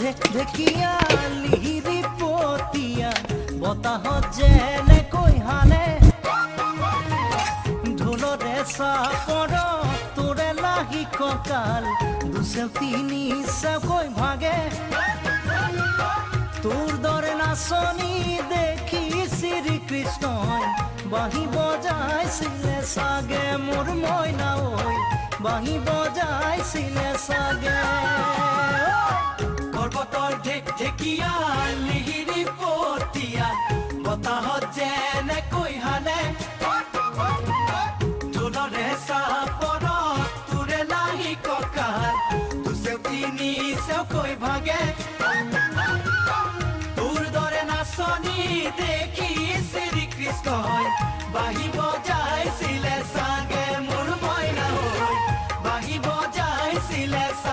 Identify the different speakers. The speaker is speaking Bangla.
Speaker 1: ঢেক ঢেকিয়া লিহিৰি পতিয়া বতাহত যেনেকৈ হানে ঢোলৰে চাপৰ তোৰে লাগি কঁকাল দুচেও তিনি চেওকৈ ভাগে? তোৰ দৰে নাচনি দেখি শ্ৰীকৃষ্ণই বাঁহী বজাইছিলে চাগে মোৰ মইনা ঐ বাঁহী বজাইছিলে চাগে পর্বত ঢেক ঢেকিয়া লিহিরি পতিয়া বতাহ যেনে কৈ ঢোলৰে চাপৰ তোৰে নাহি ককাৰ দুচেও তিনি চেও ভাগে তোৰ দৰে নাচনি, দেখি শ্ৰীকৃষ্ণ হয়। বাঢ়িব যাইছিলে চাগে মোৰ মইনা হয়। বাঢ়িব যাইছিলে